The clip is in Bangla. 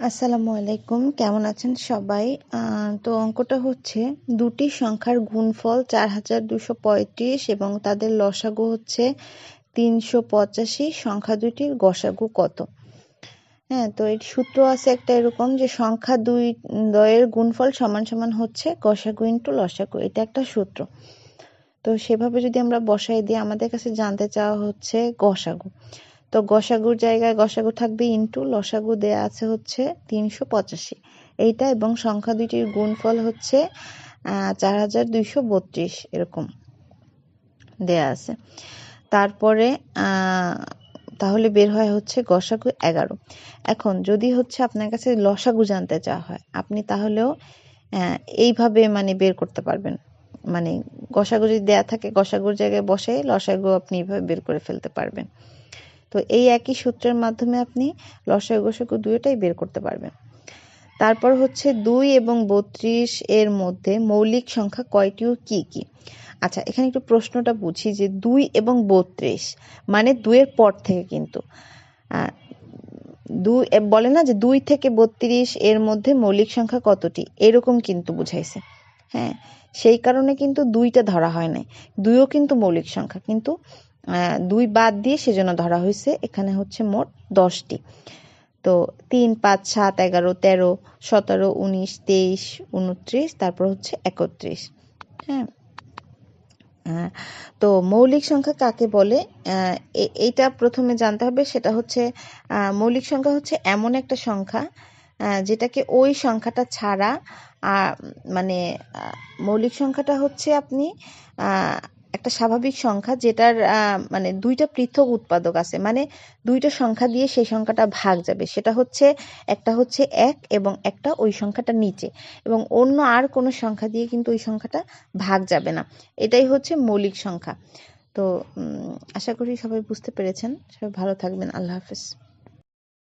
আসসালামু আলাইকুম, কেমন আছেন সবাই? তো অঙ্কটা হচ্ছে, দুটি সংখ্যার গুণফল চার হাজার দুশো পঁয়ত্রিশ এবং তাদের লসাগু হচ্ছে তিনশো পঁচাশি, সংখ্যা দুটির গসাগু কত? হ্যাঁ তো এর সূত্র আছে একটা এরকম যে সংখ্যা দুই দ্বয়ের গুণফল সমান সমান হচ্ছে গসাগু ইন্টু লসাগু, এটা একটা সূত্র। তো সেভাবে যদি আমরা বসাই দিই আমাদের কাছে জানতে চাওয়া হচ্ছে গসাগু। তো গসাগুর জায়গায় গসাগু থাকবে ইন্টু, লসাগু দেয়া আছে হচ্ছে তিনশো পঁচাশি। এইটা এবং সংখ্যা দুইটির গুণফল হচ্ছে চার হাজার দুইশো বত্রিশ এরকম দেয়া আছে। তারপরে তাহলে বের হয় হচ্ছে গসাগু এগারো। এখন যদি হচ্ছে আপনার কাছে লসাগু জানতে চাওয়া হয়, আপনি তাহলেও এইভাবে মানে বের করতে পারবেন। মানে গসাগু যদি দেয়া থাকে, গসাগুর জায়গায় বসে লসাগু আপনি এইভাবে বের করে ফেলতে পারবেন। তো এই একই সূত্রের মাধ্যমে আপনি লসাগু গসাগু দুইটাই বের করতে পারবেন। তারপর হচ্ছে দুই এবং বত্রিশ এর মধ্যে মৌলিক সংখ্যা কয়টি ও কি কি? আচ্ছা এখানে একটু প্রশ্নটা বুঝি যে দুই এবং বত্রিশ মানে দুইয়ের পর থেকে কিন্তু। দুই বলে না যে দুই থেকে বত্রিশ এর মধ্যে মৌলিক সংখ্যা কতটি? এরকম কিন্তু বুঝাইছে। হ্যাঁ সেই কারণে কিন্তু দুইটা ধরা হয় নাই। দুইও কিন্তু মৌলিক সংখ্যা, কিন্তু দুই বাদ দিয়ে সেজন্য ধরা হয়েছে এখানে হচ্ছে মোট দশটি। তো তিন, পাঁচ, সাত, এগারো, তেরো, সতেরো, উনিশ, তেইশ, উনত্রিশ, তারপর হচ্ছে একত্রিশ। হ্যাঁ তো মৌলিক সংখ্যা কাকে বলে? এইটা প্রথমে জানতে হবে। সেটা হচ্ছে মৌলিক সংখ্যা হচ্ছে এমন একটা সংখ্যা যেটাকে ওই সংখ্যাটা ছাড়া মানে মৌলিক সংখ্যাটা হচ্ছে আপনি একটা স্বাভাবিক সংখ্যা যেটার মানে দুইটা পৃথক উৎপাদক আছে। মানে দুইটা সংখ্যা দিয়ে সেই সংখ্যাটা ভাগ যাবে। সেটা হচ্ছে, একটা হচ্ছে এক এবং একটা ওই সংখ্যাটা নিচে। এবং অন্য আর কোনো সংখ্যা দিয়ে কিন্তু ওই সংখ্যাটা ভাগ যাবে না। এটাই হচ্ছে মৌলিক সংখ্যা। তো আশা করি সবাই বুঝতে পেরেছেন। সবাই ভালো থাকবেন। আল্লাহ হাফেজ।